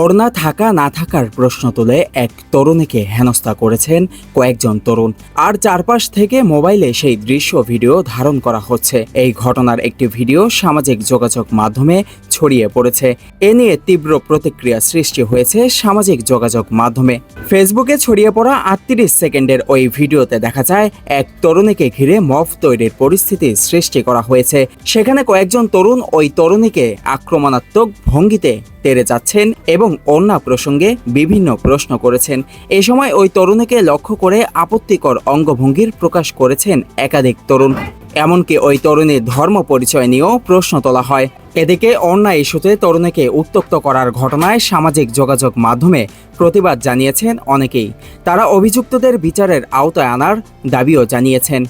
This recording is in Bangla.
ওড়না থাকা না থাকার প্রশ্ন তুলে এক তরুণীকে হেনস্থা করেছেন কয়েকজন তরুণ। আর চারপাশ থেকে মোবাইলে সেই দৃশ্য ভিডিও ধারণ করা হচ্ছে। এই ঘটনার একটি ভিডিও সামাজিক যোগাযোগ মাধ্যমে ছড়িয়ে পড়েছে। এ নিয়ে তীব্র প্রতিক্রিয়া সৃষ্টি হয়েছে সামাজিক যোগাযোগ মাধ্যমে। ফেসবুকে ছড়িয়ে পড়া আটত্রিশ সেকেন্ডের ওই ভিডিওতে দেখা যায়, এক তরুণীকে ঘিরে মফ তৈরির পরিস্থিতি সৃষ্টি করা হয়েছে। সেখানে কয়েকজন তরুণ ওই তরুণীকে আক্রমণাত্মক ভঙ্গিতে তেড়ে যাচ্ছেন এবং অন্যা প্রসঙ্গে বিভিন্ন প্রশ্ন করেছেন। এ সময় ওই তরুণীকে লক্ষ্য করে আপত্তিকর অঙ্গভঙ্গির প্রকাশ করেছেন একাধিক তরুণ। এমনকি ওই তরুণীর ধর্ম পরিচয় নিয়েও প্রশ্ন তোলা হয়। এদিকে অন্যায় ইস্যুতে তরুণীকে উত্তক্ত করার ঘটনায় সামাজিক যোগাযোগ মাধ্যমে প্রতিবাদ জানিয়েছেন অনেকেই। তারা অভিযুক্তদের বিচারের আওতায় আনার দাবিও জানিয়েছেন।